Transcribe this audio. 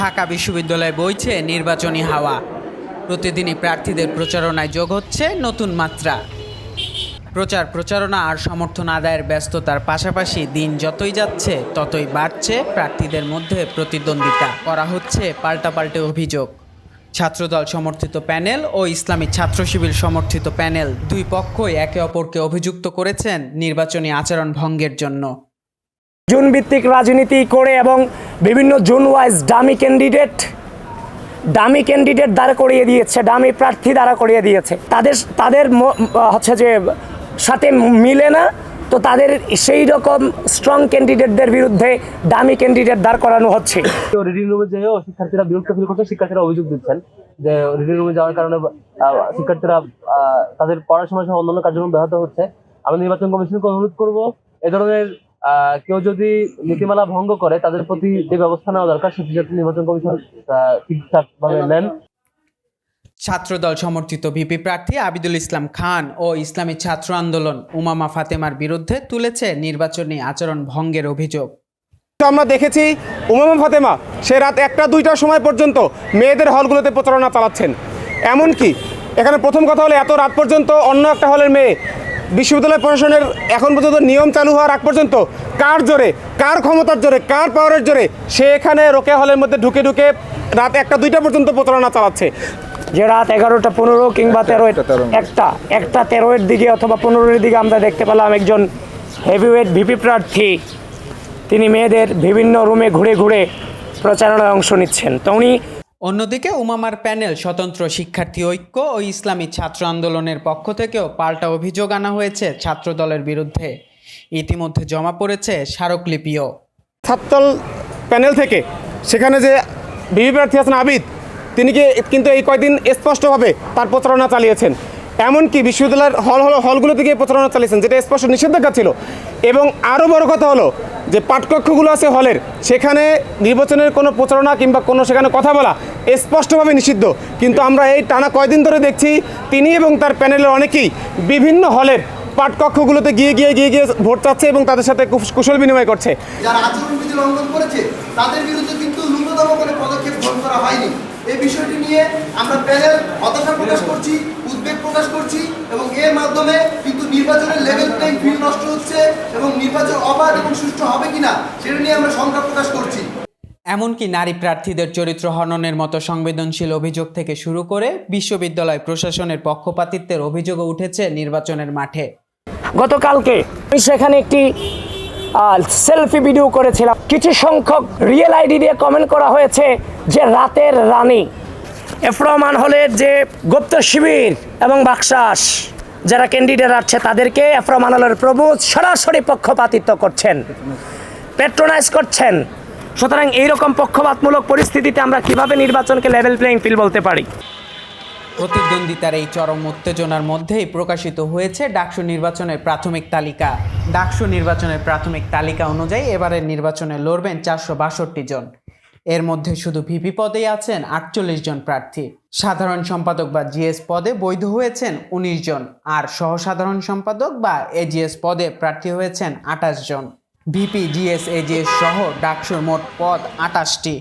ঢাকা বিশ্ববিদ্যালয়ে বইছে নির্বাচনী হাওয়া। প্রতিদিনই প্রার্থীদের প্রচারণায় যোগ হচ্ছে নতুন মাত্রা। প্রচার, প্রচারণা আর সমর্থন আদায়ের ব্যস্ততার পাশাপাশি দিন যতই যাচ্ছে, ততই বাড়ছে প্রার্থীদের মধ্যে প্রতিদ্বন্দ্বিতা। করা হচ্ছে পাল্টাপাল্টে অভিযোগ। ছাত্রদল সমর্থিত প্যানেল ও ইসলামী ছাত্র শিবির সমর্থিত প্যানেল দুই পক্ষই একে অপরকে অভিযুক্ত করেছেন নির্বাচনী আচরণ ভঙ্গের জন্য। জুন ভিত্তিক রাজনীতি করে এবং বিভিন্ন zone wise dummy candidate dummy candidate দাঁড় করিয়ে দিয়েছে ডামি প্রার্থী দাঁড়া করিয়ে দিয়েছে। তাদের তাদের হচ্ছে যে সাথে মিলে না, তো তাদের সেই রকম স্ট্রং ক্যান্ডিডেটদের বিরুদ্ধে দামি ক্যান্ডিডেট দাঁড় করানো হচ্ছে। রিডিং রুমে যেয়েও শিক্ষার্থীরা বিরক্ত ফিল করছে, শিক্ষার্থীরা অভিযোগ দিচ্ছেন যে রিডিং রুমে যাওয়ার কারণে শিক্ষার্থীরা তাদের পড়াশোনা সহ অন্যান্য কার্যক্রম ব্যাহত হচ্ছে। আমি নির্বাচন কমিশনকে অনুরোধ করব, এ ধরনের কেউ যদি নীতিমালা ভঙ্গ করে তাদের প্রতি যে ব্যবস্থা নেওয়া দরকার সেটি যাতে নির্বাচন কমিশন ঠিকঠাক ভাবে নেন। ছাত্রদল সমর্থিত ভিপি প্রার্থী আবিদুল ইসলাম খান ও ইসলামী ছাত্র আন্দোলন উমামা ফাতেমার বিরুদ্ধে তুলেছে নির্বাচনী আচরণ ভঙ্গের অভিযোগ। তো আমরা দেখেছি উমামা ফাতেমা সে রাত একটা দুইটার সময় পর্যন্ত মেয়েদের হলগুলোতে প্রচারণা চালাচ্ছেন। এমনকি এখানে প্রথম কথা হলো এত রাত পর্যন্ত অন্য একটা হলের মেয়ে বিশ্ববিদ্যালয় প্রশাসনের এখন পর্যন্ত নিয়ম চালু হওয়ার আগ পর্যন্ত কার জোরে কার ক্ষমতার জোরে কার পাওয়ারের জোরে সে এখানে রোকে হলের মধ্যে ঢুকে ঢুকে রাত একটা দুইটা পর্যন্ত প্রচারণা চালাচ্ছে। যে রাত এগারোটা পনেরো কিংবা তেরো একটা একটা তেরোয়ের দিকে অথবা পনেরোর দিকে আমরা দেখতে পেলাম একজন হেভিওয়েট ভিপি প্রার্থী। তিনি মেয়েদের বিভিন্ন রুমে ঘুরে ঘুরে প্রচারণায় অংশ নিচ্ছেন। তো উনি অন্যদিকে উমামার প্যানেল স্বতন্ত্র শিক্ষার্থী ঐক্য ও ইসলামী ছাত্র আন্দোলনের পক্ষ থেকেও পাল্টা অভিযোগ আনা হয়েছে ছাত্রদলের বিরুদ্ধে। ইতিমধ্যে জমা পড়েছে স্মারকলিপিও। ছাত্রদল প্যানেল থেকে সেখানে যে বিবি প্রার্থী আছেন আবিদ, তিনি কিন্তু এই কয়দিন স্পষ্টভাবে তার প্রচারণা চালিয়েছেন। এমনকি বিশ্ববিদ্যালয়ের হল হল হলগুলো থেকে প্রচারণা চালিয়েছেন, যেটা স্পষ্ট নিষেধাজ্ঞা ছিল। এবং আরও বড় কথা হলো যে পাঠকক্ষগুলো আছে হলের, সেখানে নির্বাচনের কোনো প্রচারণা কিংবা কোনো সেখানে কথা বলা স্পষ্টভাবে নিষিদ্ধ। কিন্তু আমরা এই টানা কয়দিন ধরে দেখছি তিনি এবং তার প্যানেলের অনেকেই বিভিন্ন হলের পাঠকক্ষগুলোতে গিয়ে গিয়ে গিয়ে গিয়ে ভোট চাচ্ছে এবং তাদের সাথে কুশ- কুশল বিনিময় করছে। নিয়ে আমরা প্যানেল হতাশা প্রকাশ করছি, উদ্বেগ প্রকাশ করছি এবং এর মাধ্যমে কিন্তু নির্বাচনের লেভেল প্লেইং ফিল্ড নষ্ট এবং নির্বাচন অবাধ এবং সুষ্ঠু হবে কিনা সেটা নিয়ে আমরা শঙ্কা প্রকাশ করছি। এমনকি নারী প্রার্থীদের চরিত্র হননের মতো সংবেদনশীল অভিযোগ থেকে শুরু করে বিশ্ববিদ্যালয় প্রশাসনের পক্ষপাতিত্বের অভিযোগও উঠেছে নির্বাচনের মাঠে। গতকালকে আমি সেখানে একটি সেলফি ভিডিও করেছিলাম। কিছু সংখ্যক রিয়েল আইডি দিয়ে কমেন্ট করা হয়েছে যে রাতের রানী এফরমান হলের যে গুপ্ত শিবির এবং বাকশাস। যারা ক্যান্ডিডেট আছে তাদেরকে এফরমান হলের প্রভু সরাসরি পক্ষপাতিত্ব করছেন পেট্রোনাইজ করছেন। সুতরাং এইরকম পক্ষপাতমূলক পরিস্থিতিতে আমরা কীভাবে নির্বাচনকে লেভেল প্লেইং ফিল বলতে পারি? প্রতিদ্বন্দ্বিতার এই চরম উত্তেজনার মধ্যেই প্রকাশিত হয়েছে ডাকসু নির্বাচনের প্রাথমিক তালিকা। ডাকসু নির্বাচনের প্রাথমিক তালিকা অনুযায়ী এবারের নির্বাচনে লড়বেন চারশো বাষট্টি জন। এর মধ্যে শুধু ভিপি পদেই আছেন আটচল্লিশ জন প্রার্থী। সাধারণ সম্পাদক বা জিএস পদে বৈধ হয়েছেন উনিশ জন, আর সহসাধারণ সম্পাদক বা এজিএস পদে প্রার্থী হয়েছেন আঠাশ জন। ভিপি, জিএস, এজিএস সহ ডাকসুর মোট পদ আটাশটি